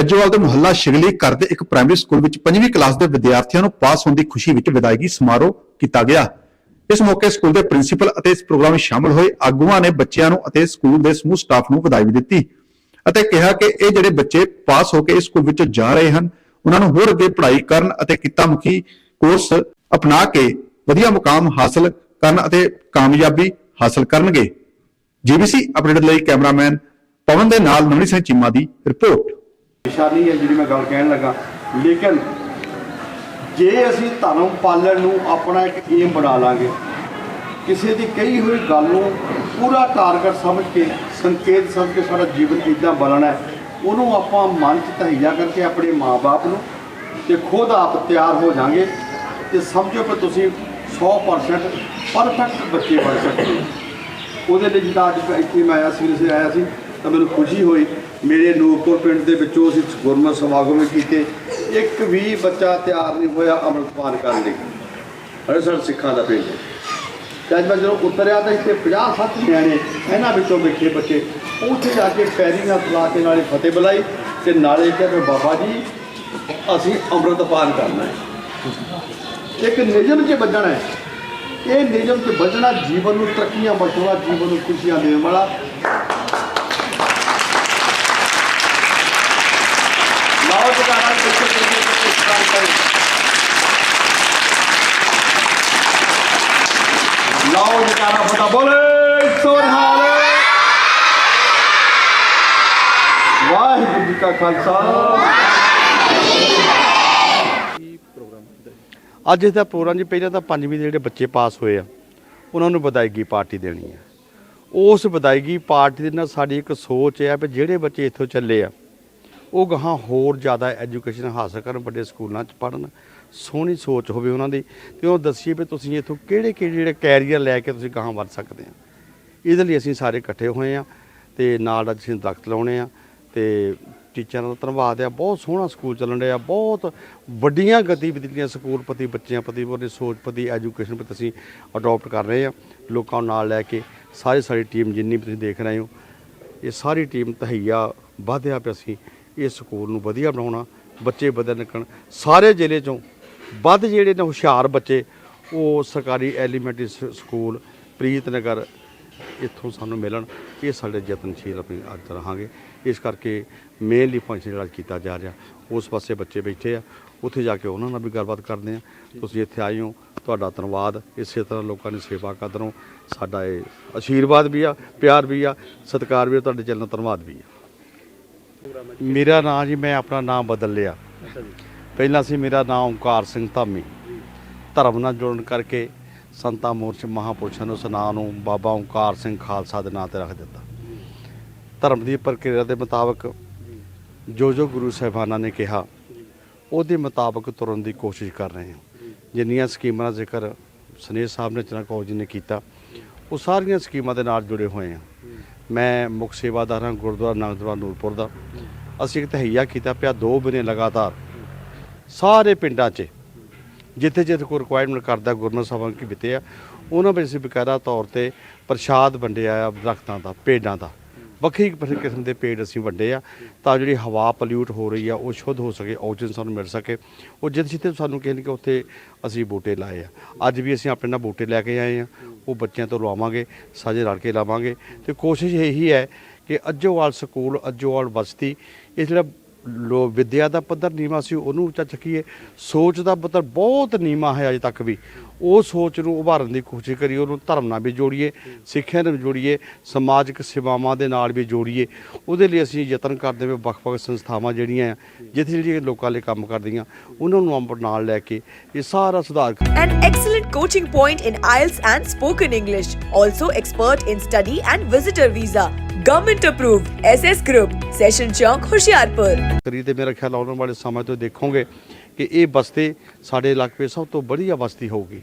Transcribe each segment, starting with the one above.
ਅੱਜਵਾਲ ਦੇ ਮੁਹੱਲਾ ਸ਼ਿਗਲੀ ਘਰ ਦੇ ਇੱਕ ਪ੍ਰਾਇਮਰੀ ਸਕੂਲ ਵਿੱਚ 5ਵੀਂ ਕਲਾਸ ਦੇ ਵਿਦਿਆਰਥੀਆਂ ਨੂੰ ਪਾਸ ਹੋਣ ਦੀ ਖੁਸ਼ੀ ਵਿੱਚ ਵਿਦਾਇਗੀ ਸਮਾਰੋਹ ਕੀਤਾ ਗਿਆ। ਇਸ ਮੌਕੇ ਸਕੂਲ ਦੇ ਪ੍ਰਿੰਸੀਪਲ ਅਤੇ ਇਸ ਪ੍ਰੋਗਰਾਮ ਵਿੱਚ ਸ਼ਾਮਲ ਹੋਏ ਆਗੂਆਂ ਨੇ ਬੱਚਿਆਂ ਨੂੰ ਅਤੇ ਸਕੂਲ ਦੇ ਸਮੂਹ ਸਟਾਫ ਨੂੰ ਵਧਾਈ ਵੀ ਦਿੱਤੀ ਅਤੇ ਕਿਹਾ ਕਿ ਇਹ ਜਿਹੜੇ ਬੱਚੇ ਪਾਸ ਹੋ ਕੇ ਇਸ ਸਕੂਲ ਵਿੱਚ ਜਾ ਰਹੇ ਹਨ, ਉਹਨਾਂ ਨੂੰ ਹੋਰ ਅੱਗੇ ਪੜ੍ਹਾਈ ਕਰਨ ਅਤੇ ਕਿੱਤਾਮੁਖੀ ਕੋਰਸ ਅਪਣਾ ਕੇ ਵਧੀਆ ਮੁਕਾਮ ਹਾਸਲ ਕਰਨ ਅਤੇ ਕਾਮਯਾਬੀ ਹਾਸਲ ਕਰਨਗੇ। ਜੀਬੀਸੀ ਅਪਡੇਟ ਲਈ ਕੈਮਰਾਮੈਨ ਪਵਨ ਦੇ ਨਾਲ ਨਵਨੀ ਸਿੰਘ ਚੀਮਾ ਦੀ ਰਿਪੋਰਟ। ਨਿਸ਼ਾਨੀ ਹੈ ਜਿਹੜੀ ਮੈਂ ਗੱਲ ਕਹਿਣ ਲੱਗਾ। ਲੇਕਿਨ ਜੇ ਅਸੀਂ ਧਰਮ ਪਾਲਣ ਨੂੰ ਆਪਣਾ ਇੱਕ ਏਮ ਬਣਾ ਲਾਂਗੇ, ਕਿਸੇ ਦੀ ਕਹੀ ਹੋਈ ਗੱਲ ਨੂੰ ਪੂਰਾ ਟਾਰਗੇਟ ਸਮਝ ਕੇ, ਸੰਕੇਤ ਸਮਝ ਕੇ ਸਾਡਾ ਜੀਵਨ ਇਦਾਂ ਬਣਨਾ ਉਹਨੂੰ ਆਪਾਂ ਮਨ 'ਚ ਤਹਈਆ ਕਰਕੇ ਆਪਣੇ ਮਾਪੇ ਨੂੰ ਤੇ ਖੁਦ ਆਪ ਤਿਆਰ ਹੋ ਜਾਾਂਗੇ ਤੇ ਸਮਝੋ ਕਿ ਤੁਸੀਂ 100% ਪਰਫੈਕਟ ਬੱਚੇ ਬਣ ਸਕਦੇ ਹੋ। ਉਹਦੇ ਲਈ ਜਿੱਦਾਂ ਅੱਜ ਇੱਥੇ ਮੈਂ ਆਇਆ ਸੀ ਸੇ ਆਇਆ ਸੀ, ਤਾਂ ਮੈਨੂੰ ਖੁਸ਼ੀ ਹੋਈ ਮੇਰੇ ਨੂਰਪੁਰ ਪਿੰਡ ਦੇ ਵਿੱਚੋਂ ਅਸੀਂ ਗੁਰਮਤਿ ਸਮਾਗਮ ਕੀਤੇ। ਇੱਕ ਵੀ ਬੱਚਾ ਤਿਆਰ ਨਹੀਂ ਹੋਇਆ ਅੰਮ੍ਰਿਤਪਾਨ ਕਰਨ ਲਈ। ਅਰੇ ਸਰ, ਸਿੱਖਾਂ ਦਾ ਪਿੰਡ। ਹੈ। ਤੇ ਅੱਜ ਮੈਂ ਜਦੋਂ ਉਤਰਿਆ ਤਾਂ ਇੱਥੇ 50 60 ਨਿਆਣੇ ਇਹਨਾਂ ਵਿੱਚੋਂ ਵੇਖੇ ਬੱਚੇ। ਉੱਥੇ ਜਾ ਕੇ ਪੈਰੀ ਨਾਲ ਲਾ ਕੇ ਨਾਲੇ ਫਤਿਹ ਬੁਲਾਈ ਤੇ ਨਾਲੇ ਕਹਿੰਦੇ ਬਾਬਾ ਜੀ, ਅਸੀਂ ਅੰਮ੍ਰਿਤਪਾਨ ਕਰਨਾ ਹੈ। ਇੱਕ ਨਿਯਮ 'ਚ ਵੱਜਣਾ ਹੈ। ਇਹ ਨਿਯਮ 'ਚ ਵੱਜਣਾ ਜੀਵਨ ਨੂੰ ਤਰੱਕੀਆਂ ਬਖਸ਼ਣਾ, ਜੀਵਨ ਨੂੰ ਖੁਸ਼ੀਆਂ ਦੇਣ ਵਾਲਾ ਲਾਓ ਜਗਾਣਾ ਕਿੱਥੇ ਕਿੱਥੇ ਕਿੱਥੇ ਕੰਮ ਕਰੇ ਲਾਓ ਜਗਾਣਾ ਫਟਾ ਬੋਲੇ ਸੋਹਾਲੇ ਵਾਹਿਗੁਰੂ ਜੀ ਕਾ ਖਾਲਸਾ। ਅੱਜ ਦਾ ਪ੍ਰੋਗਰਾਮ ਜੀ, ਪਹਿਲਾਂ ਤਾਂ ਪੰਜਵੀਂ ਦੇ ਜਿਹੜੇ ਬੱਚੇ ਪਾਸ ਹੋਏ ਆ, ਉਹਨਾਂ ਨੂੰ ਵਿਦਾਇਗੀ ਪਾਰਟੀ ਦੇਣੀ ਹੈ ਉਸ ਵਿਦਾਇਗੀ ਪਾਰਟੀ ਦੇ ਨਾਲ ਸਾਡੀ ਇੱਕ ਸੋਚ ਹੈ ਵੀ ਜਿਹੜੇ ਬੱਚੇ ਇੱਥੋਂ ਚੱਲੇ ਆ, ਉਹ ਗਾਹਾਂ ਹੋਰ ਜ਼ਿਆਦਾ ਐਜੂਕੇਸ਼ਨ ਹਾਸਲ ਕਰਨ, ਵੱਡੇ ਸਕੂਲਾਂ 'ਚ ਪੜ੍ਹਨ ਸੋਹਣੀ ਸੋਚ ਹੋਵੇ ਉਹਨਾਂ ਦੀ ਤੇ ਉਹ ਦੱਸੀਏ ਵੀ ਤੁਸੀਂ ਇੱਥੋਂ ਕਿਹੜੇ ਕਿਹੜੇ ਜਿਹੜੇ ਕੈਰੀਅਰ ਲੈ ਕੇ ਤੁਸੀਂ ਗਾਹਾਂ ਵੱਧ ਸਕਦੇ ਆ। ਇਹਦੇ ਲਈ ਅਸੀਂ ਸਾਰੇ ਇਕੱਠੇ ਹੋਏ ਆ ਤੇ ਨਾਲ ਅੱਜ ਅਸੀਂ ਦਰਖਤ ਲਾਉਣੇ ਆ ਤੇ ਟੀਚਰਾਂ ਦਾ ਧੰਨਵਾਦ ਆ। ਬਹੁਤ ਸੋਹਣਾ ਸਕੂਲ ਚੱਲਣ ਰਿਹਾ ਬਹੁਤ ਵੱਡੀਆਂ ਗਤੀਵਿਧੀਆਂ ਸਕੂਲ ਪ੍ਰਤੀ, ਬੱਚਿਆਂ ਪ੍ਰਤੀ, ਉਹਦੀ ਸੋਚ ਪ੍ਰਤੀ, ਐਜੂਕੇਸ਼ਨ ਪ੍ਰਤੀ ਅਸੀਂ ਅਡਾਪਟ ਕਰ ਰਹੇ ਆ। ਲੋਕਾਂ ਨੂੰ ਨਾਲ ਲੈ ਕੇ ਸਾਰੀ ਸਾਰੀ ਟੀਮ ਜਿੰਨੀ ਵੀ ਤੁਸੀਂ ਦੇਖ ਰਹੇ ਹੋ, ਇਹ ਸਾਰੀ ਟੀਮ ਤਹਈਆ ਵਧਿਆ ਪਿਆ ਅਸੀਂ ਇਹ ਸਕੂਲ ਨੂੰ ਵਧੀਆ ਬਣਾਉਣਾ, ਬੱਚੇ ਵਧੀਆ ਨਿਕਲਣ, ਸਾਰੇ ਜ਼ਿਲ੍ਹੇ ਚੋਂ ਵੱਧ ਜਿਹੜੇ ਨੇ ਹੁਸ਼ਿਆਰ ਬੱਚੇ ਉਹ ਸਰਕਾਰੀ ਐਲੀਮੈਂਟਰੀ ਸ- ਸਕੂਲ ਪ੍ਰੀਤਨਗਰ ਇੱਥੋਂ ਸਾਨੂੰ ਮਿਲਣ। ਇਹ ਸਾਡੇ ਯਤਨਸ਼ੀਲ ਆਪਣੀ ਅੱਜ ਰਹਾਂਗੇ। ਇਸ ਕਰਕੇ ਮੇਨਲੀ ਫੰਕਸ਼ਨ ਜਿਹੜਾ ਕੀਤਾ ਜਾ ਰਿਹਾ ਉਸ ਪਾਸੇ ਬੱਚੇ ਬੈਠੇ ਆ। ਉੱਥੇ ਜਾ ਕੇ ਉਹਨਾਂ ਨਾਲ ਵੀ ਗੱਲਬਾਤ ਕਰਦੇ ਆ। ਤੁਸੀਂ ਇੱਥੇ ਆਏ ਹੋ ਤੁਹਾਡਾ ਧੰਨਵਾਦ। ਇਸੇ ਤਰ੍ਹਾਂ ਲੋਕਾਂ ਦੀ ਸੇਵਾ ਕਰਦੇ ਰਹੋ। ਸਾਡਾ ਇਹ ਆਸ਼ੀਰਵਾਦ ਵੀ ਆ ਪਿਆਰ ਵੀ ਆ ਸਤਿਕਾਰ ਵੀ ਆ ਤੁਹਾਡੇ ਚੱਲਣ ਧੰਨਵਾਦ ਵੀ ਆ। ਮੇਰਾ ਨਾਮ ਜੀ ਮੈਂ ਆਪਣਾ ਨਾਮ ਬਦਲ ਲਿਆ। ਪਹਿਲਾਂ ਸੀ ਮੇਰਾ ਨਾਮ ਓਂਕਾਰ ਸਿੰਘ ਧਾਮੀ। ਧਰਮ ਨਾਲ ਜੁੜਨ ਕਰਕੇ ਸੰਤਾਂ ਮੋਰਚ ਮਹਾਪੁਰਸ਼ਾਂ ਨੂੰ ਉਸ ਨਾਂ ਨੂੰ ਬਾਬਾ ਓਂਕਾਰ ਸਿੰਘ ਖਾਲਸਾ ਦੇ ਨਾਂ ਤੇ ਰੱਖ ਦਿੱਤਾ। ਧਰਮ ਦੀ ਪ੍ਰਕਿਰਿਆ ਦੇ ਮੁਤਾਬਕ ਜੋ ਜੋ ਗੁਰੂ ਸਾਹਿਬਾਨਾਂ ਨੇ ਕਿਹਾ, ਉਹਦੇ ਮੁਤਾਬਕ ਤੁਰਨ ਦੀ ਕੋਸ਼ਿਸ਼ ਕਰ ਰਹੇ ਹਾਂ। ਜਿੰਨੀਆਂ ਸਕੀਮਾਂ ਦਾ ਜ਼ਿਕਰ ਸਨੇਹ ਸਾਹਿਬ ਨੇ ਚਨਾ ਕੌਰ ਜੀ ਨੇ ਕੀਤਾ, ਉਹ ਸਾਰੀਆਂ ਸਕੀਮਾਂ ਦੇ ਨਾਲ ਜੁੜੇ ਹੋਏ ਹਾਂ। ਮੈਂ ਮੁੱਖ ਸੇਵਾਦਾਰ ਹਾਂ ਗੁਰਦੁਆਰਾ ਨੰਗਦਵਾਰ ਨੂਰਪੁਰ ਦਾ। ਅਸੀਂ ਇੱਕ ਤਹਈਆ ਕੀਤਾ ਪਿਆ, ਦੋ ਮਹੀਨੇ ਲਗਾਤਾਰ ਸਾਰੇ ਪਿੰਡਾਂ 'ਚ, ਜਿੱਥੇ ਜਿੱਥੇ ਕੋਈ ਰਿਕੁਆਇਰਮੈਂਟ ਕਰਦਾ ਗੁਰਮਤਿ ਸਾਹਿਬਾਨ ਕੀ ਬਿਤੇ ਆ, ਉਹਨਾਂ ਵਿੱਚ ਅਸੀਂ ਬਕਾਇਦਾ ਤੌਰ ਤੇ ਪ੍ਰਸ਼ਾਦ ਵੰਡਿਆ ਆ, ਦਰਖਤਾਂ ਦਾ ਪੇਡਾਂ ਦਾ। ਵੱਖਰੀ ਕਿਸਮ ਦੇ ਪੇੜ ਅਸੀਂ ਵੰਡੇ ਆ, ਤਾਂ ਜਿਹੜੀ ਹਵਾ ਪੋਲਿਊਟ ਹੋ ਰਹੀ ਆ, ਉਹ ਸ਼ੁੱਧ ਹੋ ਸਕੇ ਆਕਸੀਜਨ ਸਾਨੂੰ ਮਿਲ ਸਕੇ। ਉਹ ਜਿੱਥੇ ਜਿੱਥੇ ਸਾਨੂੰ ਕਹਿੰਦੇ ਕਿ ਉੱਥੇ ਅਸੀਂ ਬੂਟੇ ਲਾਏ ਆ। ਅੱਜ ਵੀ ਅਸੀਂ ਆਪਣੇ ਨਾਲ ਬੂਟੇ ਲੈ ਕੇ ਆਏ ਆ, ਉਹ ਬੱਚਿਆਂ ਤੋਂ ਲਵਾਵਾਂਗੇ ਸਾਜੇ ਰਲ ਕੇ ਲਾਵਾਂਗੇ। ਤੇ ਕੋਸ਼ਿਸ਼ ਇਹੀ ਹੈ ਕਿ ਅੱਜੋਵਾਲ ਸਕੂਲ ਅੱਜੋਵਾਲ ਬਸਤੀ ਇਹ ਜਿਹੜਾ ਲੋ ਵਿਦਿਆ ਦਾ ਪੱਧਰ ਨੀਵਾਂ ਸੀ, ਉਹਨੂੰ ਉੱਚਾ ਚੱਕੀਏ, ਸੋਚ ਦਾ ਪੱਧਰ ਬਹੁਤ ਨੀਵਾਂ ਹੈ ਅਜੇ ਤੱਕ ਵੀ ਉਹ ਸੋਚ ਨੂੰ ਉਭਾਰਨ ਦੀ ਕੋਸ਼ਿਸ਼ ਕਰੀਏ, ਉਹਨੂੰ ਧਰਮ ਨਾਲ ਵੀ ਜੋੜੀਏ, ਸਿੱਖਿਆ ਨਾਲ ਵੀ ਜੋੜੀਏ, ਸਮਾਜਿਕ ਸੇਵਾਵਾਂ ਦੇ ਨਾਲ ਵੀ ਜੋੜੀਏ ਉਹਦੇ ਲਈ ਅਸੀਂ ਯਤਨ ਕਰਦੇ ਹਾਂ ਵੱਖ-ਵੱਖ ਸੰਸਥਾਵਾਂ ਜਿਹੜੀਆਂ ਆ, ਜਿੱਥੇ ਜਿਹੜੀਆਂ ਲੋਕਾਂ ਲਈ ਕੰਮ ਕਰਦੀਆਂ, ਉਹਨਾਂ ਨੂੰ ਆਪਾਂ ਨਾਲ ਲੈ ਕੇ ਇਹ ਸਾਰਾ ਸੁਧਾਰ An excellent coaching point in IELTS and spoken English. Also expert in study and visitor visa. Government approved. SS Group. Session Chowk, Hoshiarpur. ਕਰੀ ਤੇ ਮੇਰਾ ਖਿਆਲ ਆਉਣ ਵਾਲੇ ਸਮੇਂ ਤੋਂ ਦੇਖੋਗੇ ਕਿ ਇਹ ਬਸਤੀ ਸਾਡੇ ਇਲਾਕੇ ਵਿੱਚ ਸਭ ਤੋਂ ਵਧੀਆ ਬਸਤੀ ਹੋਊਗੀ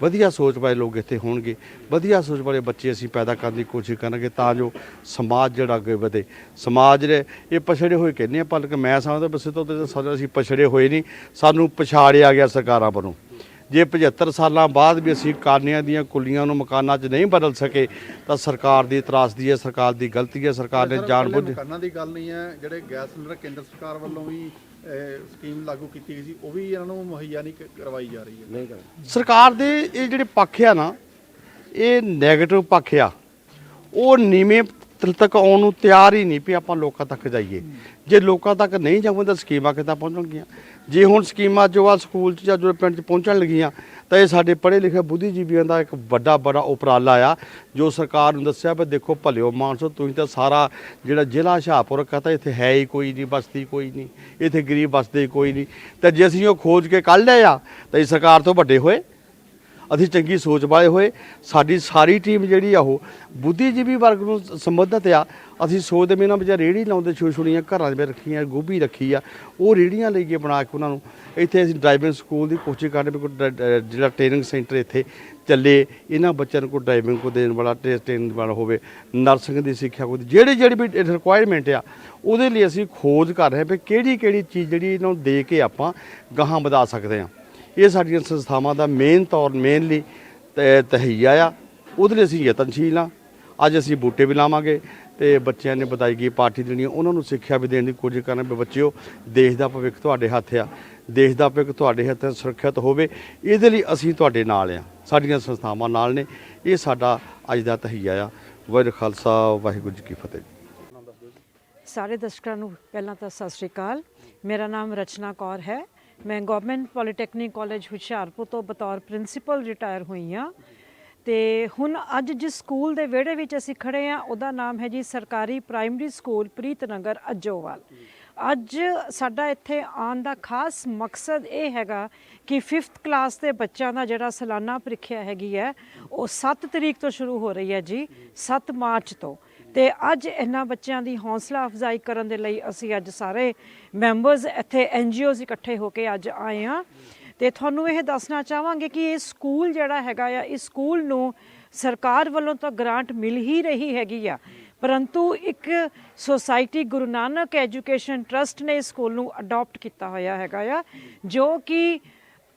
ਵਧੀਆ ਸੋਚ ਵਾਲੇ ਲੋਕ ਇੱਥੇ ਹੋਣਗੇ ਵਧੀਆ ਸੋਚ ਵਾਲੇ ਬੱਚੇ ਅਸੀਂ ਪੈਦਾ ਕਰਨ ਦੀ ਕੋਸ਼ਿਸ਼ ਕਰਾਂਗੇ ਤਾਂ ਜੋ ਸਮਾਜ ਜਿਹੜਾ ਅੱਗੇ ਵਧੇ ਸਮਾਜ ਦੇ ਇਹ ਪਛੜੇ ਹੋਏ ਕਹਿੰਦੇ ਆ ਪਰ ਮੈਂ ਸਮਝਦਾ ਬਸੇ ਤੋਂ ਤੇ ਅਸੀਂ ਪਛੜੇ ਹੋਏ ਨਹੀਂ ਸਾਨੂੰ ਪਛਾੜਿਆ ਗਿਆ ਸਰਕਾਰਾਂ ਵੱਲੋਂ ਜੇ 75 ਸਾਲਾਂ ਬਾਅਦ ਵੀ ਅਸੀਂ ਕਾਨਿਆਂ ਦੀਆਂ ਕੁਲੀਆਂ ਨੂੰ ਮਕਾਨਾਂ 'ਚ ਨਹੀਂ ਬਦਲ ਸਕੇ ਤਾਂ ਸਰਕਾਰ ਦੀ ਤਰਾਸਦੀ ਹੈ ਸਰਕਾਰ ਦੀ ਗਲਤੀ ਹੈ ਸਰਕਾਰ ਨੇ ਸਰ, ਜਾਣਬੁੱਝ ਮਕਾਨਾਂ ਦੀ ਗੱਲ ਨਹੀਂ ਹੈ ਜਿਹੜੇ ਗੈਸ ਸਿਲੰਡਰ ਕੇਂਦਰ ਸਰਕਾਰ ਵੱਲੋਂ ਵੀ ਸਕੀਮ ਲਾਗੂ ਕੀਤੀ ਗਈ ਸੀ ਉਹ ਵੀ ਇਹਨਾਂ ਨੂੰ ਮੁਹੱਈਆ ਨਹੀਂ ਕਰਵਾਈ ਜਾ ਰਹੀ ਹੈ। ਨਹੀਂ ਸਰਕਾਰ ਦੇ ਇਹ ਜਿਹੜੇ ਪੱਖ ਆ ਨਾ ਇਹ 네ਗੇਟਿਵ ਪੱਖ ਆ। ਉਹ ਨੀਵੇਂ ਤੱਕ ਆਉਣ ਨੂੰ ਤਿਆਰ ਹੀ ਨਹੀਂ ਵੀ ਆਪਾਂ ਲੋਕਾਂ ਤੱਕ ਜਾਈਏ। ਜੇ ਲੋਕਾਂ ਤੱਕ ਨਹੀਂ ਜਾਵਾਂਗੇ ਤਾਂ ਸਕੀਮਾਂ ਕਿੱਦਾਂ ਪਹੁੰਚਣਗੀਆਂ ਜੇ ਹੁਣ ਸਕੀਮਾਂ ਜੋ ਆ ਸਕੂਲ 'ਚ ਜਾਂ ਜੋ ਪਿੰਡ 'ਚ ਪਹੁੰਚਣ ਲੱਗੀਆਂ, ਤਾਂ ਇਹ ਸਾਡੇ ਪੜ੍ਹੇ ਲਿਖੇ ਬੁੱਧੀਜੀਵੀਆਂ ਦਾ ਇੱਕ ਵੱਡਾ ਬੜਾ ਉਪਰਾਲਾ ਆ, ਜੋ ਸਰਕਾਰ ਨੂੰ ਦੱਸਿਆ ਵੀ ਦੇਖੋ ਭਲਿਓ ਮਾਨਸੋ, ਤੁਸੀਂ ਤਾਂ ਸਾਰਾ ਜਿਹੜਾ ਜ਼ਿਲ੍ਹਾ ਹੁਸ਼ਿਆਰਪੁਰ ਕਹਤਾ ਇੱਥੇ ਹੈ ਹੀ ਕੋਈ ਨਹੀਂ, ਬਸਤੀ ਕੋਈ ਨਹੀਂ, ਇੱਥੇ ਗਰੀਬ ਬਸਦੇ ਕੋਈ ਨਹੀਂ। ਤਾਂ ਜੇ ਅਸੀਂ ਉਹ ਖੋਜ ਕੇ ਕੱਢ ਲਏ ਆ, ਤਾਂ ਇਹ ਸਰਕਾਰ ਤੋਂ ਵੱਡੇ ਹੋਏ। ਅਸੀਂ ਚੰਗੀ ਸੋਚ ਵਾਲੇ ਹੋਏ। ਸਾਡੀ ਸਾਰੀ ਟੀਮ ਜਿਹੜੀ ਆ ਉਹ ਬੁੱਧੀਜੀਵੀ ਵਰਗ ਨੂੰ ਸੰਬੰਧਿਤ ਆ। ਅਸੀਂ ਸੋਚਦੇ ਵੀ ਇਹਨਾਂ ਵਿੱਚ ਰੇੜੀ ਲਾਉਂਦੇ ਛੋਟੀਆਂ ਛੋਟੀਆਂ ਘਰਾਂ ਦੇ ਵਿੱਚ ਰੱਖੀਆਂ, ਗੋਭੀ ਰੱਖੀ ਆ। ਉਹ ਰੇੜੀਆਂ ਲਈਏ ਬਣਾ ਕੇ ਉਹਨਾਂ ਨੂੰ ਇੱਥੇ ਅਸੀਂ ਡਰਾਈਵਿੰਗ ਸਕੂਲ ਦੀ ਕੋਚਿੰਗ ਕਰਦੇ ਵੀ ਕੋਈ ਡ- ਜਿਹੜਾ ਟ੍ਰੇਨਿੰਗ ਸੈਂਟਰ ਇੱਥੇ ਚੱਲੇ। ਇਹਨਾਂ ਬੱਚਿਆਂ ਨੂੰ ਕੋਈ ਡਰਾਈਵਿੰਗ ਕੋ ਦੇਣ ਵਾਲਾ ਟ੍ਰੇਨਿੰਗ ਵਾਲਾ ਹੋਵੇ ਨਰਸਿੰਗ ਦੀ ਸਿੱਖਿਆ ਕੋਈ, ਜਿਹੜੀ ਜਿਹੜੀ ਵੀ ਰਿਕੁਆਇਰਮੈਂਟ ਆ, ਉਹਦੇ ਲਈ ਅਸੀਂ ਖੋਜ ਕਰ ਰਹੇ ਹਾਂ ਵੀ ਕਿਹੜੀ ਕਿਹੜੀ ਚੀਜ਼ ਜਿਹੜੀ ਇਹਨਾਂ ਨੂੰ ਦੇ ਕੇ ਆਪਾਂ ਗਾਹਾਂ ਵਧਾ ਸਕਦੇ ਹਾਂ। ਇਹ ਸਾਡੀਆਂ ਸੰਸਥਾਵਾਂ ਦਾ ਮੇਨ ਤੌਰ ਮੇਨਲੀ ਤਹਈਆ ਆ। ਉਹਦੇ ਲਈ ਅਸੀਂ ਯਤਨਸ਼ੀਲ ਆ। ਅੱਜ ਅਸੀਂ ਬੂਟੇ ਵੀ ਲਾਵਾਂਗੇ ਤੇ ਬੱਚਿਆਂ ਨੇ ਬਤਾਈਗੀ ਪਾਰਟੀ ਦੇਣੀ ਉਹਨਾਂ ਨੂੰ ਸਿੱਖਿਆ ਵੀ ਦੇਣ ਦੀ ਕੋਸ਼ਿਸ਼ ਕਰਨਾ ਵੀ ਬੱਚਿਓ, ਦੇਸ਼ ਦਾ ਭਵਿੱਖ ਤੁਹਾਡੇ ਹੱਥ ਆ। ਦੇਸ਼ ਦਾ ਭਵਿੱਖ ਤੁਹਾਡੇ ਹੱਥ ਸੁਰੱਖਿਅਤ ਹੋਵੇ। ਇਹਦੇ ਲਈ ਅਸੀਂ ਤੁਹਾਡੇ ਨਾਲ ਆ। ਸਾਡੀਆਂ ਸੰਸਥਾਵਾਂ ਨਾਲ ਨੇ। ਇਹ ਸਾਡਾ ਅੱਜ ਦਾ ਤਹਈਆ ਆ। ਵਾਹਿਗੁਰੂ ਖਾਲਸਾ, ਵਾਹਿਗੁਰੂ ਜੀ ਕੀ ਫਤਿਹ। ਸਾਰੇ ਦਰਸ਼ਕਾਂ ਨੂੰ ਪਹਿਲਾਂ ਤਾਂ ਸਤਿ ਸ਼੍ਰੀ ਅਕਾਲ। ਮੇਰਾ ਨਾਮ ਰਚਨਾ ਕੌਰ ਹੈ। ਮੈਂ ਗਵਰਨਮੈਂਟ ਪੋਲੀਟੈਕਨਿਕ ਕਾਲਜ ਹੁਸ਼ਿਆਰਪੁਰ ਤੋਂ ਬਤੌਰ ਪ੍ਰਿੰਸੀਪਲ ਰਿਟਾਇਰ ਹੋਈ ਹਾਂ। ਤੇ ਹੁਣ ਅੱਜ ਜਿਸ ਸਕੂਲ ਦੇ ਵਿਹੜੇ ਵਿੱਚ ਅਸੀਂ ਖੜੇ ਹਾਂ, ਉਹਦਾ ਨਾਮ ਹੈ ਜੀ ਸਰਕਾਰੀ ਪ੍ਰਾਇਮਰੀ ਸਕੂਲ ਪ੍ਰੀਤਨਗਰ ਅਜੋਵਾਲ। ਅੱਜ ਸਾਡਾ ਇੱਥੇ ਆਉਣ ਦਾ ਖਾਸ ਮਕਸਦ ਇਹ ਹੈਗਾ ਕਿ 5th ਕਲਾਸ ਦੇ ਬੱਚਿਆਂ ਦਾ ਜਿਹੜਾ ਸਾਲਾਨਾ ਪ੍ਰੀਖਿਆ ਹੈਗੀ ਹੈ, ਉਹ 7 ਤਰੀਕ ਤੋਂ ਸ਼ੁਰੂ ਹੋ ਰਹੀ ਹੈ ਜੀ 7 ਮਾਰਚ ਤੋਂ। ਤੇ ਅੱਜ ਇਹਨਾਂ ਬੱਚਿਆਂ ਦੀ ਹੌਸਲਾ ਅਫਜ਼ਾਈ ਕਰਨ ਦੇ ਲਈ ਅਸੀਂ ਅੱਜ ਸਾਰੇ ਮੈਂਬਰਸ ਇੱਥੇ ਐਨਜੀਓਜ਼ ਇਕੱਠੇ ਹੋ ਕੇ ਅੱਜ ਆਏ ਹਾਂ। ਤੇ ਤੁਹਾਨੂੰ ਇਹ ਦੱਸਣਾ ਚਾਹਾਂਗੇ ਕਿ ਇਹ ਸਕੂਲ ਜਿਹੜਾ ਹੈਗਾ ਆ, ਇਸ ਸਕੂਲ ਨੂੰ ਸਰਕਾਰ ਵੱਲੋਂ ਤਾਂ ਗ੍ਰਾਂਟ ਮਿਲ ਹੀ ਰਹੀ ਹੈਗੀ ਆ। ਪਰੰਤੂ ਇੱਕ society Guru Nanak Education Trust ਨੇ ਇਸ ਸਕੂਲ ਨੂੰ ਅਡਾਪਟ ਕੀਤਾ ਹੋਇਆ ਹੈਗਾ ਆ, ਜੋ ਕਿ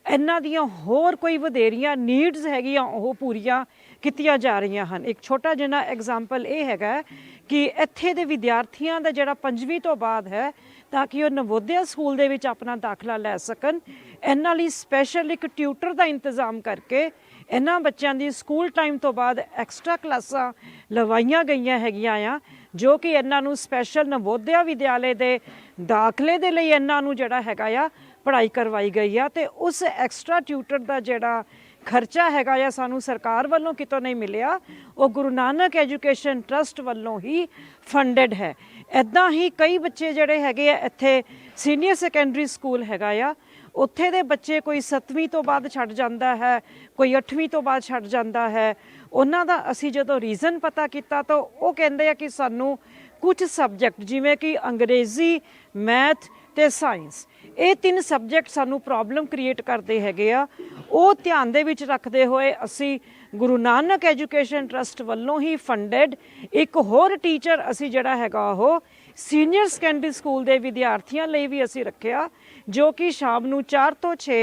ਇਹਨਾਂ ਦੀਆਂ ਹੋਰ ਕੋਈ ਵਧੇਰੀਆਂ ਨੀਡਸ ਹੈਗੀਆਂ ਉਹ ਪੂਰੀਆਂ ਕੀਤੀਆਂ ਜਾ ਰਹੀਆਂ ਹਨ। ਇੱਕ ਛੋਟਾ ਜਿਹਾ ਐਗਜ਼ਾਮਪਲ ਇਹ ਹੈਗਾ ਕਿ ਇੱਥੇ ਦੇ ਵਿਦਿਆਰਥੀਆਂ ਦਾ ਜਿਹੜਾ ਪੰਜਵੀਂ ਤੋਂ ਬਾਅਦ ਹੈ, ਤਾਂ ਕਿ ਉਹ ਨਵੋਦਿਆ ਸਕੂਲ ਦੇ ਵਿੱਚ ਆਪਣਾ ਦਾਖਲਾ ਲੈ ਸਕਣ, ਇਹਨਾਂ ਲਈ ਸਪੈਸ਼ਲ ਇੱਕ ਟਿਊਟਰ ਦਾ ਇੰਤਜ਼ਾਮ ਕਰਕੇ ਇਹਨਾਂ ਬੱਚਿਆਂ ਦੀ ਸਕੂਲ ਟਾਈਮ ਤੋਂ ਬਾਅਦ ਐਕਸਟਰਾ ਕਲਾਸਾਂ ਲਵਾਈਆਂ ਗਈਆਂ ਹੈਗੀਆਂ ਆ, ਜੋ ਕਿ ਇਹਨਾਂ ਨੂੰ ਸਪੈਸ਼ਲ ਨਵੋਦਿਆ ਵਿਦਿਆਲੇ ਦੇ ਦਾਖਲੇ ਦੇ ਲਈ ਇਹਨਾਂ ਨੂੰ ਜਿਹੜਾ ਹੈਗਾ ਆ ਪੜ੍ਹਾਈ ਕਰਵਾਈ ਗਈ ਆ ਤੇ ਉਸ ਐਕਸਟਰਾ ਟਿਊਟਰ ਦਾ ਜਿਹੜਾ ਖਰਚਾ ਹੈਗਾ ਆ ਸਾਨੂੰ ਸਰਕਾਰ ਵੱਲੋਂ ਕਿਤੋਂ ਨਹੀਂ ਮਿਲਿਆ, ਉਹ ਗੁਰੂ ਨਾਨਕ ਐਜੂਕੇਸ਼ਨ ਟਰਸਟ ਵੱਲੋਂ ਹੀ ਫੰਡਡ ਹੈ। ਐਦਾਂ ਹੀ ਕਈ ਬੱਚੇ ਜਿਹੜੇ ਹੈਗੇ ਆ, ਇੱਥੇ ਸੀਨੀਅਰ ਸੈਕੰਡਰੀ ਸਕੂਲ ਹੈਗਾ ਆ, ਉੱਥੇ ਦੇ ਬੱਚੇ ਕੋਈ 7ਵੀਂ ਤੋਂ ਬਾਅਦ ਛੱਡ ਜਾਂਦਾ ਹੈ, ਕੋਈ 8ਵੀਂ ਤੋਂ ਬਾਅਦ ਛੱਡ ਜਾਂਦਾ ਹੈ, ਉਹਨਾਂ ਦਾ ਅਸੀਂ ਜਦੋਂ ਰੀਜ਼ਨ ਪਤਾ ਕੀਤਾ ਤਾਂ ਉਹ ਕਹਿੰਦੇ ਆ ਕਿ ਸਾਨੂੰ ਕੁਝ ਸਬਜੈਕਟ ਜਿਵੇਂ ਕਿ ਅੰਗਰੇਜ਼ੀ ਮੈਥ ਤੇ ਸਾਇੰਸ ਇਹ ਤਿੰਨ ਸਬਜੈਕਟ ਸਾਨੂੰ ਪ੍ਰੋਬਲਮ ਕ੍ਰੀਏਟ ਕਰਦੇ ਹੈਗੇ ਆ। ਉਹ ਧਿਆਨ ਦੇ ਵਿੱਚ ਰੱਖਦੇ ਹੋਏ ਅਸੀਂ ਗੁਰੂ ਨਾਨਕ ਐਜੂਕੇਸ਼ਨ ਟਰਸਟ ਵੱਲੋਂ ਹੀ ਫੰਡਡ ਇੱਕ ਹੋਰ ਟੀਚਰ ਅਸੀਂ ਜਿਹੜਾ ਹੈਗਾ ਉਹ ਸੀਨੀਅਰ ਸੈਕੰਡਰੀ ਸਕੂਲ ਦੇ ਵਿਦਿਆਰਥੀਆਂ ਲਈ ਵੀ ਅਸੀਂ ਰੱਖਿਆ, ਜੋ ਕਿ ਸ਼ਾਮ ਨੂੰ 4 ਤੋਂ 6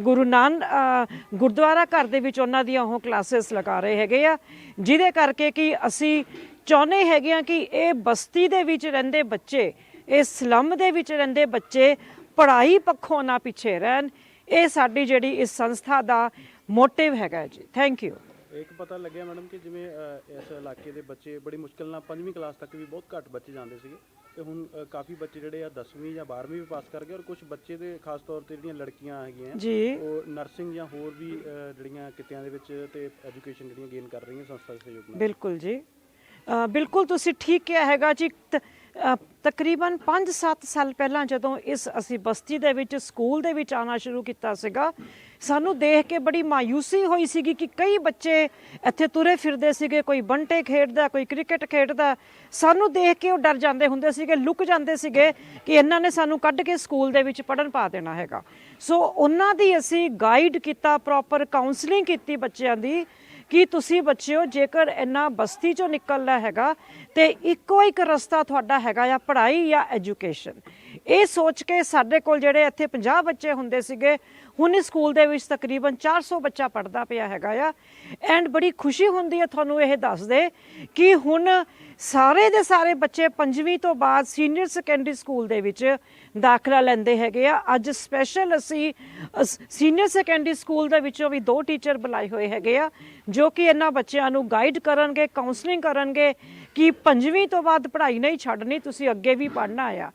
ਗੁਰੂ ਨਾਨ ਗੁਰਦੁਆਰਾ ਘਰ ਦੇ ਵਿੱਚ ਉਹਨਾਂ ਦੀਆਂ ਉਹ ਕਲਾਸਿਸ ਲਗਾ ਰਹੇ ਹੈਗੇ ਆ। ਜਿਹਦੇ ਕਰਕੇ ਕਿ ਅਸੀਂ ਚਾਹੁੰਦੇ ਹੈਗੇ ਆ ਕਿ ਇਹ ਬਸਤੀ ਦੇ ਵਿੱਚ ਰਹਿੰਦੇ ਬੱਚੇ, ਇਹ ਸਲਮ ਦੇ ਵਿੱਚ ਰਹਿੰਦੇ ਬੱਚੇ ਪੜ੍ਹਾਈ ਪੱਖੋਂ ਨਾ ਪਿੱਛੇ ਰਹਿਣ ਇਹ ਸਾਡੀ ਜਿਹੜੀ ਇਸ ਸੰਸਥਾ ਦਾ ਮੋਟਿਵ ਹੈਗਾ ਜੀ। ਥੈਂਕ ਯੂ ਇੱਕ ਪਤਾ ਲੱਗਿਆ ਮੈਡਮ ਕਿ ਜਿਵੇਂ ਇਸ ਇਲਾਕੇ ਦੇ ਬੱਚੇ ਬੜੀ ਮੁਸ਼ਕਿਲ ਨਾਲ ਪੰਜਵੀਂ ਕਲਾਸ ਤੱਕ ਵੀ ਬਹੁਤ ਘੱਟ ਬੱਚੇ ਜਾਂਦੇ ਸੀਗੇ ਤੇ ਹੁਣ ਕਾਫੀ ਬੱਚੇ ਜਿਹੜੇ ਆ 10ਵੀਂ ਜਾਂ 12ਵੀਂ ਵੀ ਪਾਸ ਕਰ ਗਏ ਔਰ ਕੁਝ ਬੱਚੇ ਦੇ ਖਾਸ ਤੌਰ ਤੇ ਜਿਹੜੀਆਂ ਲੜਕੀਆਂ ਹੈਗੀਆਂ ਉਹ ਨਰਸਿੰਗ ਜਾਂ ਹੋਰ ਵੀ ਜਿਹੜੀਆਂ ਕਿੱਤਿਆਂ ਦੇ ਵਿੱਚ ਤੇ ਐਜੂਕੇਸ਼ਨ ਜਿਹੜੀਆਂ ਗੇਨ ਕਰ ਰਹੀਆਂ ਸੰਸਥਾ ਦੇ ਸਹਿਯੋਗ ਨਾਲ। ਬਿਲਕੁਲ ਜੀ। ਬਿਲਕੁਲ ਤੁਸੀਂ ਠੀਕ ਕਿਹਾ ਹੈਗਾ ਜੀ। ਤਕਰੀਬਨ 5-7 ਸਾਲ ਪਹਿਲਾਂ ਜਦੋਂ ਇਸ ਅਸੀਂ ਬਸਤੀ ਦੇ ਵਿੱਚ, ਸਕੂਲ ਦੇ ਵਿੱਚ ਆਉਣਾ ਸ਼ੁਰੂ ਕੀਤਾ ਸੀਗਾ, ਸਾਨੂੰ ਦੇਖ ਕੇ ਬੜੀ ਮਾਯੂਸੀ ਹੋਈ ਸੀਗੀ ਕਿ ਕਈ ਬੱਚੇ ਇੱਥੇ ਤੁਰੇ ਫਿਰਦੇ ਸੀਗੇ, ਕੋਈ ਬੰਟੇ ਖੇਡਦਾ, ਕੋਈ ਕ੍ਰਿਕਟ ਖੇਡਦਾ। ਸਾਨੂੰ ਦੇਖ ਕੇ ਉਹ ਡਰ ਜਾਂਦੇ ਹੁੰਦੇ ਸੀਗੇ, ਲੁਕ ਜਾਂਦੇ ਸੀਗੇ ਕਿ ਇਹਨਾਂ ਨੇ ਸਾਨੂੰ ਕੱਢ ਕੇ ਸਕੂਲ ਦੇ ਵਿੱਚ ਪੜਨ ਪਾ ਦੇਣਾ ਹੈਗਾ। ਸੋ ਉਹਨਾਂ ਦੀ ਅਸੀਂ ਗਾਈਡ ਕੀਤਾ ਪ੍ਰੋਪਰ ਕਾਉਂਸਲਿੰਗ ਕੀਤੀ ਬੱਚਿਆਂ ਦੀ ਕਿ ਤੁਸੀਂ ਬੱਚਿਓ, ਜੇਕਰ ਇੰਨਾ ਬਸਤੀ ਚੋਂ ਨਿਕਲਣਾ ਹੈਗਾ, ਤੇ ਇੱਕੋ ਇੱਕ ਰਸਤਾ ਤੁਹਾਡਾ ਹੈਗਾ ਆ ਪੜ੍ਹਾਈ ਜਾਂ ਐਜੂਕੇਸ਼ਨ ਇਹ ਸੋਚ ਕੇ ਸਾਡੇ ਕੋਲ ਜਿਹੜੇ ਇੱਥੇ 50 ਬੱਚੇ ਹੁੰਦੇ ਸੀਗੇ, ਹੁਣ ਇਸ ਸਕੂਲ ਦੇ ਵਿੱਚ ਤਕਰੀਬਨ 400 ਬੱਚਾ ਪੜਦਾ ਪਿਆ ਹੈਗਾ ਆ। ਐਂਡ ਬੜੀ ਖੁਸ਼ੀ ਹੁੰਦੀ ਹੈ ਤੁਹਾਨੂੰ ਇਹ ਦੱਸਦੇ ਕਿ ਹੁਣ ਸਾਰੇ ਦੇ ਸਾਰੇ ਬੱਚੇ ਪੰਜਵੀਂ ਤੋਂ ਬਾਅਦ ਸੀਨੀਅਰ ਸੈਕੰਡਰੀ ਸਕੂਲ ਦੇ ਵਿੱਚ ਦਾਖਲਾ ਲੈਂਦੇ ਹੈਗੇ ਆ। ਅੱਜ ਸਪੈਸ਼ਲ ਅਸੀਂ ਸੀਨੀਅਰ ਸੈਕੰਡਰੀ ਸਕੂਲ ਦੇ ਵਿੱਚੋਂ ਵੀ ਦੋ ਟੀਚਰ ਬੁਲਾਏ ਹੋਏ ਹੈਗੇ ਆ, ਜੋ ਕਿ ਇਹਨਾਂ ਬੱਚਿਆਂ ਨੂੰ ਗਾਈਡ ਕਰਨਗੇ ਕਾਉਂਸਲਿੰਗ ਕਰਨਗੇ ਕਿ ਪੰਜਵੀਂ ਤੋਂ ਬਾਅਦ ਪੜ੍ਹਾਈ ਨਹੀਂ ਛੱਡਣੀ, ਤੁਸੀਂ ਅੱਗੇ ਵੀ ਪੜ੍ਹਨਾ ਆ।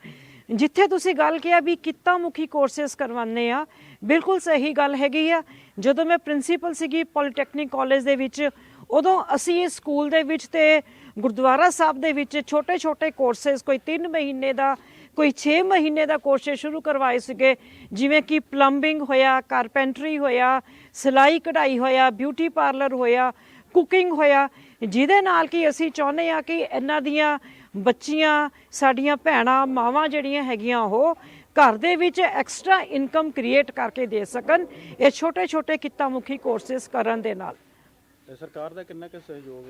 ਜਿੱਥੇ ਤੁਸੀਂ ਗੱਲ ਕਿਹਾ ਵੀ ਕਿੱਤਾ ਮੁਖੀ ਕੋਰਸਸ ਕਰਵਾਉਂਦੇ ਆ, ਬਿਲਕੁਲ ਸਹੀ ਗੱਲ ਹੈਗੀ ਆ। ਜਦੋਂ ਮੈਂ ਪ੍ਰਿੰਸੀਪਲ ਸੀਗੀ ਪੋਲੀਟੈਕਨਿਕ ਕਾਲਜ ਦੇ ਵਿੱਚ, ਉਦੋਂ ਅਸੀਂ ਇਸ ਸਕੂਲ ਦੇ ਵਿੱਚ ਤੇ ਗੁਰਦੁਆਰਾ ਸਾਹਿਬ ਦੇ ਵਿੱਚ ਛੋਟੇ-ਛੋਟੇ ਕੋਰਸਸ ਕੋਈ 3 ਮਹੀਨੇ ਦਾ, ਕੋਈ 6 ਮਹੀਨੇ ਦਾ ਕੋਰਸ ਸ਼ੁਰੂ ਕਰਵਾਏ ਸੀਗੇ। ਜਿਵੇਂ ਕਿ ਪਲੰਬਿੰਗ ਹੋਇਆ ਕਾਰਪੈਂਟਰੀ ਹੋਇਆ, ਸਿਲਾਈ ਕਢਾਈ ਹੋਇਆ ਬਿਊਟੀ ਪਾਰਲਰ ਹੋਇਆ ਕੁਕਿੰਗ ਹੋਇਆ। ਜਿਹਦੇ ਨਾਲ ਕਿ ਅਸੀਂ ਚਾਹੁੰਦੇ ਆ ਕਿ ਇਹਨਾਂ ਦੀਆਂ ਬੱਚੀਆਂ ਸਾਡੀਆਂ ਭੈਣਾਂ ਮਾਵਾਂ ਜਿਹੜੀਆਂ ਹੈਗੀਆਂ ਉਹ ਘਰ ਦੇ ਵਿੱਚ ਐਕਸਟਰਾ ਇਨਕਮ ਕ੍ਰੀਏਟ ਕਰਕੇ ਦੇ ਸਕਣ। ਇਹ ਛੋਟੇ-ਛੋਟੇ ਕਿੱਤਾ ਮੁਖੀ ਕੋਰਸਸ ਕਰਨ ਦੇ ਨਾਲ। ਤੇ ਸਰਕਾਰ ਦਾ ਕਿੰਨਾ ਕੁ ਸਹਿਯੋਗ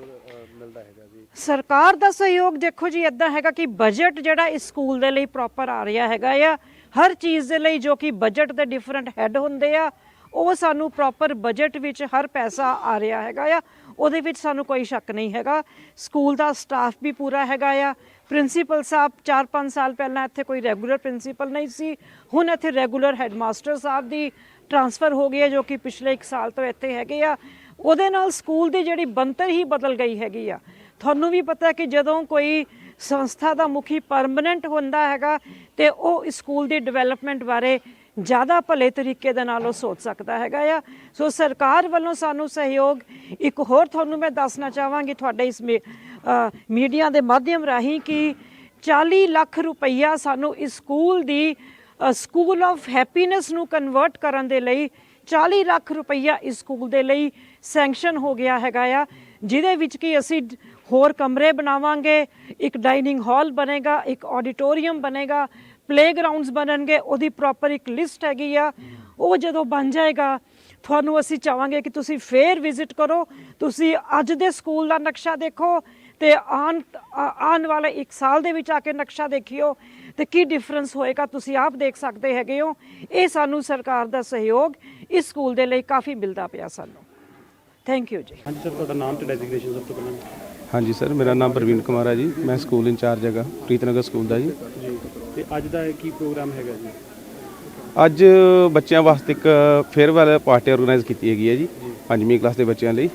ਮਿਲਦਾ ਹੈਗਾ ਜੀ? ਸਰਕਾਰ ਦਾ ਸਹਿਯੋਗ ਦੇਖੋ ਜੀ ਇਦਾਂ ਹੈਗਾ ਕਿ ਬਜਟ ਜਿਹੜਾ ਇਸ ਸਕੂਲ ਦੇ ਲਈ ਪ੍ਰੋਪਰ ਆ ਰਿਹਾ ਹੈਗਾ ਆ। ਹਰ ਚੀਜ਼ ਦੇ ਲਈ ਜੋ ਕਿ ਬਜਟ ਦੇ ਡਿਫਰੈਂਟ ਹੈੱਡ ਹੁੰਦੇ ਆ ਉਹ ਸਾਨੂੰ ਪ੍ਰੋਪਰ ਬਜਟ ਵਿੱਚ ਹਰ ਪੈਸਾ ਆ ਰਿਹਾ ਹੈਗਾ ਆ। ਉਹਦੇ ਵਿੱਚ ਸਾਨੂੰ ਕੋਈ ਸ਼ੱਕ ਨਹੀਂ ਹੈਗਾ। ਸਕੂਲ ਦਾ ਸਟਾਫ ਵੀ ਪੂਰਾ ਹੈਗਾ ਆ। ਪ੍ਰਿੰਸੀਪਲ ਸਾਹਿਬ 4-5 ਸਾਲ ਪਹਿਲਾਂ ਇੱਥੇ ਕੋਈ ਰੈਗੂਲਰ ਪ੍ਰਿੰਸੀਪਲ ਨਹੀਂ ਸੀ। ਹੁਣ ਇੱਥੇ ਰੈਗੂਲਰ ਹੈਡਮਾਸਟਰ ਸਾਹਿਬ ਦੀ ਟਰਾਂਸਫਰ ਹੋ ਗਈ ਹੈ, ਜੋ ਕਿ ਪਿਛਲੇ 1 ਸਾਲ ਤੋਂ ਇੱਥੇ ਹੈਗੇ ਆ। ਉਹਦੇ ਨਾਲ ਸਕੂਲ ਦੀ ਜਿਹੜੀ ਬਣਤਰ ਹੀ ਬਦਲ ਗਈ ਹੈਗੀ ਆ। ਤੁਹਾਨੂੰ ਵੀ ਪਤਾ ਕਿ ਜਦੋਂ ਕੋਈ ਸੰਸਥਾ ਦਾ ਮੁਖੀ ਪਰਮਨੈਂਟ ਹੁੰਦਾ ਹੈਗਾ, ਤੇ ਉਹ ਸਕੂਲ ਦੀ ਡਿਵੈਲਪਮੈਂਟ ਬਾਰੇ ਜ਼ਿਆਦਾ ਭਲੇ ਤਰੀਕੇ ਦੇ ਨਾਲ ਉਹ ਸੋਚ ਸਕਦਾ ਹੈਗਾ ਆ। ਸੋ ਸਰਕਾਰ ਵੱਲੋਂ ਸਾਨੂੰ ਸਹਿਯੋਗ, ਇੱਕ ਹੋਰ ਤੁਹਾਨੂੰ ਮੈਂ ਦੱਸਣਾ ਚਾਹਾਂਗੀ ਤੁਹਾਡੇ ਇਸ ਮੀ- ਮੀਡੀਆ ਦੇ ਮਾਧਿਅਮ ਰਾਹੀਂ ਕਿ 40 ਲੱਖ ਰੁਪਈਆ ਸਾਨੂੰ ਇਸ ਸਕੂਲ ਦੀ ਸਕੂਲ ਆਫ ਹੈਪੀਨੈਸ ਨੂੰ ਕਨਵਰਟ ਕਰਨ ਦੇ ਲਈ 40 ਲੱਖ ਰੁਪਈਆ ਇਸ ਸਕੂਲ ਦੇ ਲਈ ਸੈਂਕਸ਼ਨ ਹੋ ਗਿਆ ਹੈਗਾ ਆ। ਜਿਹਦੇ ਵਿੱਚ ਕਿ ਅਸੀਂ ਹੋਰ ਕਮਰੇ ਬਣਾਵਾਂਗੇ, ਇੱਕ ਡਾਈਨਿੰਗ ਹਾਲ ਬਣੇਗਾ, ਇੱਕ ਆਡੀਟੋਰੀਅਮ ਬਣੇਗਾ ਪਲੇਗਰਾਉਂਡਸ ਬਣਨਗੇ ਉਹਦੀ ਪ੍ਰੋਪਰ ਇੱਕ ਲਿਸਟ ਹੈਗੀ ਆ। ਉਹ ਜਦੋਂ ਬਣ ਜਾਏਗਾ ਤੁਹਾਨੂੰ ਅਸੀਂ ਚਾਹਾਂਗੇ ਕਿ ਤੁਸੀਂ ਫੇਰ ਵਿਜ਼ਿਟ ਕਰੋ। ਤੁਸੀਂ ਅੱਜ ਦੇ ਸਕੂਲ ਦਾ ਨਕਸ਼ਾ ਦੇਖੋ ਤੇ ਆਉਣ ਆਉਣ ਵਾਲੇ 1 ਸਾਲ ਦੇ ਵਿੱਚ ਆ ਕੇ ਨਕਸ਼ਾ ਦੇਖਿਓ ਤੇ ਕੀ ਡਿਫਰੈਂਸ ਹੋਏਗਾ ਤੁਸੀਂ ਆਪ ਦੇਖ ਸਕਦੇ ਹੈਗੇ ਹੋ। ਇਹ ਸਾਨੂੰ ਸਰਕਾਰ ਦਾ ਸਹਿਯੋਗ ਇਸ ਸਕੂਲ ਦੇ ਲਈ ਕਾਫੀ ਮਿਲਦਾ ਪਿਆ ਸਾਨੂੰ। ਥੈਂਕ ਯੂ ਜੀ। ਹਾਂਜੀ ਸਰ ਤੁਹਾਡਾ ਨਾਮ ਤੇ ਡੈਜ਼ਿਗਨੇਸ਼ਨ ਸਭ ਤੋਂ ਪਹਿਲਾਂ। ਹਾਂਜੀ ਸਰ ਮੇਰਾ ਨਾਮ ਪ੍ਰਵੀਨ ਕੁਮਾਰ ਹੈ ਜੀ। ਮੈਂ ਸਕੂਲ ਇੰਚਾਰਜ ਹੈਗਾ ਪ੍ਰੀਤਨਗਰ ਸਕੂਲ ਦਾ ਜੀ। ਜੀ। ਤੇ ਅੱਜ ਦਾ ਕੀ ਪ੍ਰੋਗਰਾਮ ਹੈਗਾ ਜੀ? ਅੱਜ ਬੱਚਿਆਂ ਵਾਸਤੇ ਇੱਕ ਫੇਅਰਵੈਲ ਪਾਰਟੀ ਆਰਗੇਨਾਈਜ਼ ਕੀਤੀ ਹੈਗੀ ਹੈ ਜੀ ਪੰਜਵੀਂ ਕਲਾਸ ਦੇ ਬੱਚਿਆਂ ਲਈ।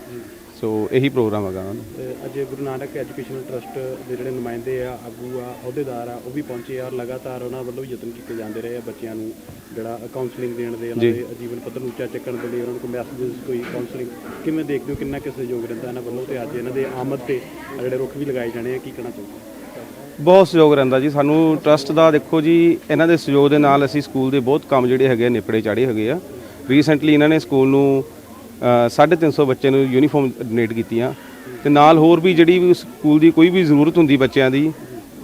ਸੋ ਇਹੀ ਪ੍ਰੋਗਰਾਮ ਹੈਗਾ ਉਹਨਾਂ ਦਾ ਤੇ ਅੱਜ ਗੁਰੂ ਨਾਨਕ ਐਜੂਕੇਸ਼ਨਲ ਟਰਸਟ ਦੇ ਜਿਹੜੇ ਨੁਮਾਇੰਦੇ ਆ ਆਗੂ ਆ ਅਹੁਦੇਦਾਰ ਆ ਉਹ ਵੀ ਪਹੁੰਚੇ ਆ ਔਰ ਲਗਾਤਾਰ ਉਹਨਾਂ ਵੱਲੋਂ ਵੀ ਯਤਨ ਕੀਤੇ ਜਾਂਦੇ ਰਹੇ ਆ ਬੱਚਿਆਂ ਨੂੰ ਜਿਹੜਾ ਕਾਉਂਸਲਿੰਗ ਦੇਣ ਦੇ ਉਹਨਾਂ। ਦੇ ਜੀਵਨ ਪੱਧਰ ਨੂੰ ਉੱਚਾ ਚੱਕਣ ਦੇ ਲਈ ਉਹਨਾਂ ਨੂੰ ਕੋਈ ਮੈਸੇजेस ਕੋਈ ਕਾਉਂਸਲਿੰਗ ਕਿਵੇਂ ਦੇਖਦੇ ਹੋ ਕਿੰਨਾ ਕੁ ਸਹਿਯੋਗ ਰਹਿੰਦਾ ਇਹਨਾਂ ਵੱਲੋਂ? ਤੇ ਅੱਜ ਇਹਨਾਂ ਦੇ ਆਮਦ ਤੇ ਜਿਹੜੇ ਰੁੱਖ ਵੀ ਲਗਾਏ ਜਾਣੇ ਆ ਕੀ ਕਹਿਣਾ ਚਾਹੁੰਦੇ ਬਹੁਤ ਸਹਿਯੋਗ ਰਹਿੰਦਾ ਜੀ। ਸਾਨੂੰ ਟਰਸਟ ਦਾ ਦੇਖੋ ਜੀ ਇਹਨਾਂ ਦੇ ਸਹਿਯੋਗ ਦੇ ਨਾਲ ਅਸੀਂ ਸਕੂਲ ਦੇ ਬਹੁਤ ਕੰਮ ਜਿਹੜੇ ਹੈਗੇ ਨਿਪੜੇ ਚਾੜੇ ਹੈਗੇ ਆ। ਰੀਸੈਂਟਲੀ ਇਹਨਾਂ ਨੇ ਸਕੂਲ ਨੂੰ ਅ, 350 ਬੱਚੇ ਨੂੰ ਯੂਨੀਫਾਰਮ ਡੋਨੇਟ ਕੀਤੀਆਂ। ਤੇ ਨਾਲ ਹੋਰ ਵੀ ਜਿਹੜੀ ਵੀ ਸਕੂਲ ਦੀ ਕੋਈ ਵੀ ਜ਼ਰੂਰਤ ਹੁੰਦੀ ਬੱਚਿਆਂ ਦੀ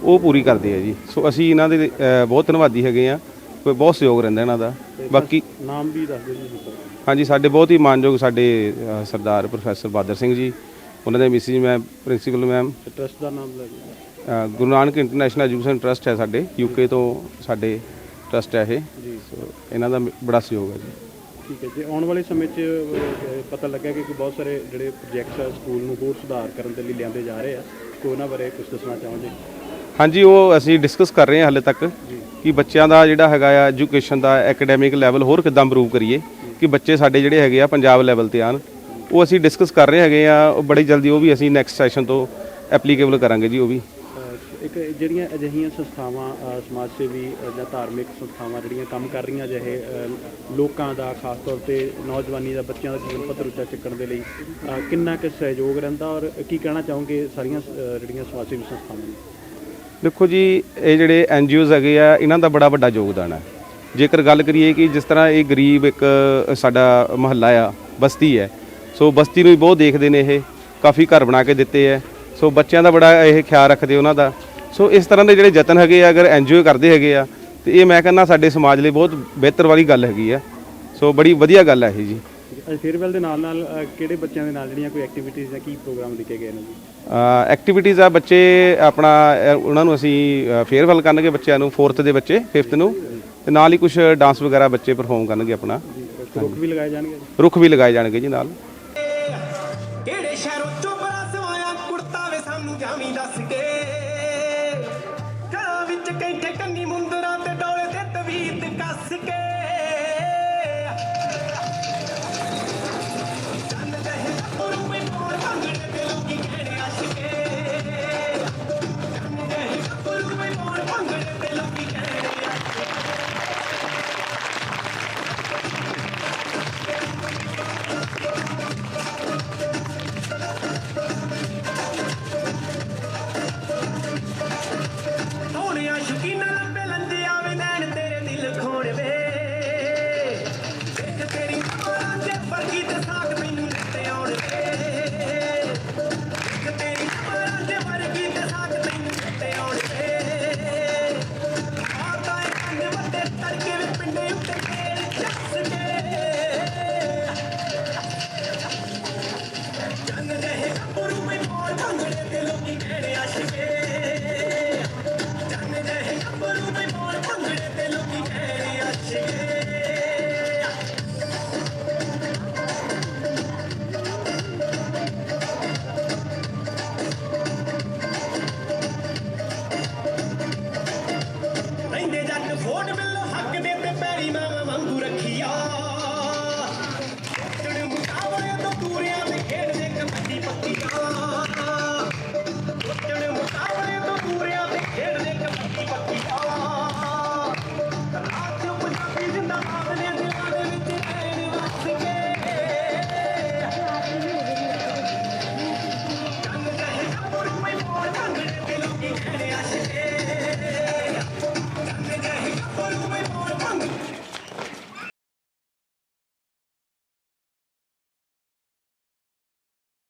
ਉਹ ਪੂਰੀ ਕਰਦੇ ਆ ਜੀ। ਸੋ ਅਸੀਂ ਇਹਨਾਂ ਦੇ ਬਹੁਤ ਧੰਨਵਾਦੀ ਹੈਗੇ ਆ। ਕੋਈ ਬਹੁਤ ਸਹਿਯੋਗ ਰਹਿੰਦਾ ਇਹਨਾਂ ਦਾ। ਬਾਕੀ ਨਾਮ ਵੀ ਦੱਸ ਦਿਓ ਜੀ ਹਾਂਜੀ ਸਾਡੇ ਬਹੁਤ ਹੀ ਮਾਨਯੋਗ ਸਾਡੇ ਸਰਦਾਰ ਪ੍ਰੋਫੈਸਰ ਬਾਦਰ ਸਿੰਘ ਜੀ। ਉਹਨਾਂ ਦੇ Mrs ma'am principal ma'am. Trust ਦਾ ਨਾਮ ਲੈ Guru Nanak International Education Trust ਹੈ ਸਾਡੇ ਯੂਕੇ ਤੋਂ ਸਾਡੇ ਟਰਸਟ ਹੈ ਇਹ। ਜੀ। ਸੋ ਇਹਨਾਂ ਦਾ ਬੜਾ ਸਹਿਯੋਗ ਹੈ ਜੀ। ਠੀਕ ਹੈ ਜੀ। ਆਉਣ ਵਾਲੇ ਸਮੇਂ 'ਚ ਅਹ, ਪਤਾ ਲੱਗਾ ਕਿ ਬਹੁਤ ਸਾਰੇ ਜਿਹੜੇ ਪ੍ਰੋਜੈਕਟਸ ਆ ਸਕੂਲ ਨੂੰ ਹੋਰ ਸੁਧਾਰ ਕਰਨ ਦੇ ਲਈ ਲਿਆਂਦੇ ਜਾ ਰਹੇ ਆ। ਕੋਈ ਉਹਨਾਂ ਬਾਰੇ ਕੁਝ ਦੱਸਣਾ ਚਾਹੋਗੇ? ਹਾਂਜੀ ਉਹ ਅਸੀਂ ਡਿਸਕਸ ਕਰ ਰਹੇ ਹਾਂ ਹਾਲੇ ਤੱਕ ਕਿ ਬੱਚਿਆਂ ਦਾ ਜਿਹੜਾ ਹੈਗਾ ਆ ਐਜੂਕੇਸ਼ਨ ਦਾ ਐਕੈਡੈਮਿਕ ਲੈਵਲ ਹੋਰ ਕਿੱਦਾਂ ਇੰਪਰੂਵ ਕਰੀਏ ਕਿ ਬੱਚੇ ਸਾਡੇ ਜਿਹੜੇ ਹੈਗੇ ਆ ਪੰਜਾਬ ਲੈਵਲ ਤੇ ਆਣ ਉਹ ਅਸੀਂ ਡਿਸਕਸ ਕਰ ਰਹੇ ਹੈਗੇ ਆ ਉਹ ਬੜੀ ਜਲਦੀ ਉਹ ਵੀ ਅਸੀਂ ਨੈਕਸਟ ਸੈਸ਼ਨ ਤੋਂ ਐਪਲੀਕੇਬਲ ਕਰਾਂਗੇ ਜੀ ਉਹ ਵੀ। ਇੱਕ ਜਿਹੜੀਆਂ ਅਜਿਹੀਆਂ ਸੰਸਥਾਵਾਂ ਸਮਾਜ ਸੇਵੀ ਜਾਂ ਧਾਰਮਿਕ ਸੰਸਥਾਵਾਂ ਜਿਹੜੀਆਂ ਕੰਮ ਕਰ ਰਹੀਆਂ ਜਿਹੇ ਲੋਕਾਂ ਦਾ, ਖਾਸ ਤੌਰ ਤੇ ਨੌਜਵਾਨੀ ਦਾ, ਬੱਚਿਆਂ ਦਾ ਜੀਵਨ ਪੱਧਰ ਉੱਚਾ ਚੱਕਣ ਦੇ ਲਈ ਕਿੰਨਾ ਕੁ ਸਹਿਯੋਗ ਰਹਿੰਦਾ ਔਰ ਕੀ ਕਹਿਣਾ ਚਾਹੋਗੇ ਸਾਰੀਆਂ ਜਿਹੜੀਆਂ ਸਮਾਜ ਸੇਵੀ ਸੰਸਥਾਵਾਂ ਨੇ? ਦੇਖੋ ਜੀ, ਇਹ ਜਿਹੜੇ ਐਨ ਜੀਓਜ਼ ਹੈਗੇ ਆ, ਇਹਨਾਂ ਦਾ ਬੜਾ ਵੱਡਾ ਯੋਗਦਾਨ ਹੈ। ਜੇਕਰ ਗੱਲ ਕਰੀਏ ਕਿ ਜਿਸ ਤਰ੍ਹਾਂ ਇਹ ਗਰੀਬ ਇੱਕ ਸਾਡਾ ਮਹੱਲਾ ਆ, ਬਸਤੀ ਹੈ, ਸੋ ਬਸਤੀ ਨੂੰ ਵੀ ਬਹੁਤ ਦੇਖਦੇ ਨੇ ਇਹ, ਕਾਫੀ ਘਰ ਬਣਾ ਕੇ ਦਿੱਤੇ ਹੈ। ਸੋ ਬੱਚਿਆਂ ਦਾ ਬੜਾ ਇਹ ਖਿਆਲ ਰੱਖਦੇ ਉਹਨਾਂ ਦਾ। ਸੋ ਇਸ ਤਰ੍ਹਾਂ ਦੇ ਜਿਹੜੇ ਯਤਨ ਹੈਗੇ ਆ ਅਗਰ ਐਨ ਜੀਓ ਕਰਦੇ ਹੈਗੇ ਆ ਤੇ ਇਹ ਮੈਂ ਕਹਿੰਦਾ ਸਾਡੇ ਸਮਾਜ ਲਈ ਬਹੁਤ ਬਿਹਤਰ ਵਾਲੀ ਗੱਲ ਹੈਗੀ ਆ। ਸੋ ਬੜੀ ਵਧੀਆ ਗੱਲ ਹੈ ਇਹ ਜੀ। ਫੇਅਰਵੈਲ ਦੇ ਨਾਲ ਨਾਲ ਕਿਹੜੇ ਬੱਚਿਆਂ ਦੇ ਨਾਲ ਜਿਹੜੀਆਂ ਕੋਈ ਐਕਟੀਵਿਟੀਜ਼ ਜਾਂ ਕੀ ਪ੍ਰੋਗਰਾਮ ਲਿਖੇ ਗਏ ਨੇ ਜੀ? ਐਕਟੀਵਿਟੀਜ਼ ਆ ਬੱਚੇ ਆਪਣਾ ਉਹਨਾਂ ਨੂੰ ਅਸੀਂ ਫੇਅਰਵੈਲ ਕਰਨਗੇ ਬੱਚਿਆਂ ਨੂੰ 4th ਦੇ ਬੱਚੇ 5th ਨੂੰ। ਤੇ ਨਾਲ ਹੀ ਕੁਝ ਡਾਂਸ ਵਗੈਰਾ ਬੱਚੇ ਪਰਫਾਰਮ ਕਰਨਗੇ ਆਪਣਾ। ਰੁੱਖ ਵੀ ਲਗਾਏ ਜਾਣਗੇ ਰੁੱਖ ਵੀ ਲਗਾਏ ਜਾਣਗੇ ਜੀ ਨਾਲ।